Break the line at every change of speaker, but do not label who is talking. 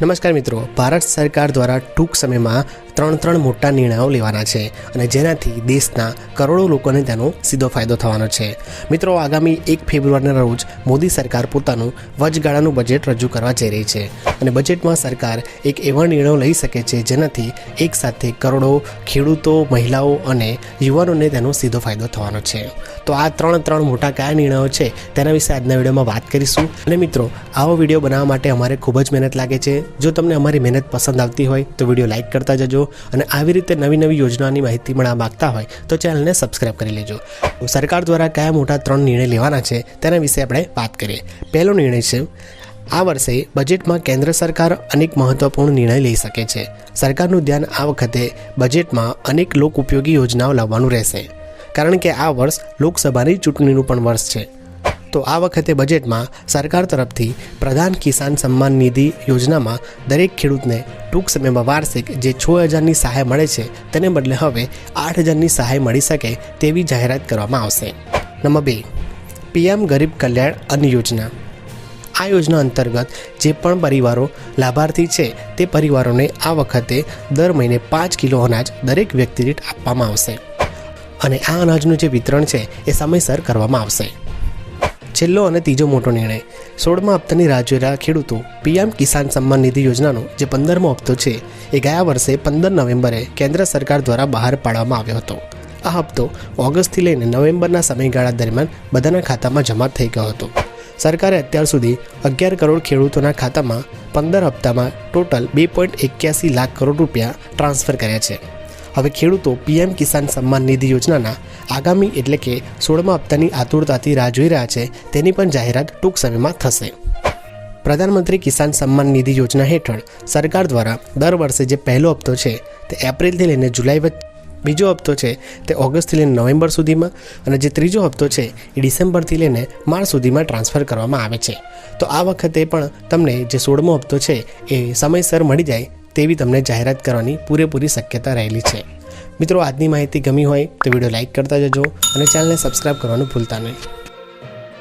નમસ્કાર મિત્રો, ભારત સરકાર દ્વારા ટૂંક સમયમાં ત્રણ ત્રણ મોટા નિર્ણયો લેવાના છે અને જેનાથી દેશના કરોડો લોકોને તેનો સીધો ફાયદો થવાનો છે. મિત્રો, આગામી એક ફેબ્રુઆરીના રોજ મોદી સરકાર પોતાનું વચગાળાનું બજેટ રજૂ કરવા જઈ રહી છે. અને બજેટમાં સરકાર એક એવા નિર્ણયો લઈ શકે છે જેનાથી એકસાથે કરોડો ખેડૂતો, મહિલાઓ અને યુવાનોને તેનો સીધો ફાયદો થવાનો છે. તો આ ત્રણ ત્રણ મોટા કયા નિર્ણયો છે તેના વિશે આજના વિડીયોમાં વાત કરીશું. અને મિત્રો, આવો વીડિયો બનાવવા માટે અમારે ખૂબ જ મહેનત લાગે છે. જો તમને અમારી મહેનત પસંદ આવતી હોય, તો વીડિયો લાઇક કરતા જજો અને આવી રીતે નવી નવી યોજનાની માહિતી મળવા માગતા હોય, તો ચેનલને સબસ્ક્રાઈબ કરી લેજો. સરકાર દ્વારા કયા મોટા ત્રણ નિર્ણય લેવાના છે તેના વિશે આપણે વાત કરીએ. પહેલો નિર્ણય છે આ વર્ષે બજેટમાં કેન્દ્ર સરકાર અનેક મહત્વપૂર્ણ નિર્ણય લઈ શકે છે. સરકારનું ધ્યાન આ વખતે બજેટમાં અનેક લોક ઉપયોગી યોજનાઓ લાવવાનું રહેશે. કારણ કે આ વર્ષ લોકસભાની ચૂંટણીનું પણ વર્ષ છે. તો આ વખતે બજેટમાં સરકાર તરફથી પ્રધાન કિસાન સન્માન નિધિ યોજનામાં દરેક ખેડૂતને ટૂંક સમયમાં વાર્ષિક જે છ હજારની સહાય મળે છે, તેને બદલે હવે આઠ હજારની સહાય મળી શકે તેવી જાહેરાત કરવામાં આવશે. નંબર બે, પીએમ ગરીબ કલ્યાણ અન્ન યોજના. આ યોજના અંતર્ગત જે પણ પરિવારો લાભાર્થી છે તે પરિવારોને આ વખતે દર મહિને પાંચ કિલો અનાજ દરેક વ્યક્તિ દીઠ આપવામાં આવશે. અને આ અનાજનું જે વિતરણ છે એ સમયસર કરવામાં આવશે. છેલ્લો અને ત્રીજો મોટો નિર્ણય, સોળમા હપ્તાની રાહ ખેડૂતો પીએમ કિસાન સન્માન નિધિ યોજનાનો જે પંદરમો હપ્તો છે, એ ગયા વર્ષે પંદર નવેમ્બરે કેન્દ્ર સરકાર દ્વારા બહાર પાડવામાં આવ્યો હતો. આ હપ્તો ઓગસ્ટથી લઈને નવેમ્બરના સમયગાળા દરમિયાન બધાના ખાતામાં જમા થઈ ગયો હતો. સરકારે અત્યાર સુધી અગિયાર કરોડ ખેડૂતોના ખાતામાં પંદર હપ્તામાં ટોટલ બે પોઈન્ટ એક્યાસી લાખ કરોડ રૂપિયા ટ્રાન્સફર કર્યા છે. હવે ખેડૂતો પીએમ કિસાન સન્માન નિધિ યોજનાના આગામી એટલે કે સોળમા હપ્તાની આતુરતાથી રાહ જોઈ રહ્યા છે, તેની પણ જાહેરાત ટૂંક સમયમાં થશે. પ્રધાનમંત્રી કિસાન સન્માન નિધિ યોજના હેઠળ સરકાર દ્વારા દર વર્ષે જે પહેલો હપ્તો છે, તે એપ્રિલથી લઈને જુલાઈ વચ્ચે બીજો હપ્તો છે તે ઓગસ્ટથી લઈને નવેમ્બર સુધીમાં અને જે ત્રીજો હપ્તો છે એ ડિસેમ્બરથી લઈને માર્ચ સુધીમાં ટ્રાન્સફર કરવામાં આવે છે. તો આ વખતે પણ તમને જે સોળમો હપ્તો છે એ સમયસર મળી જાય તેવી તમને જાહેરાત કરવાની પૂરેપૂરી શક્યતા રહેલી છે. મિત્રો, આજની માહિતી ગમી હોય તો વીડિયો લાઇક કરતા જજો અને ચેનલને સબસ્ક્રાઈબ કરવાનું ભૂલતા નહીં.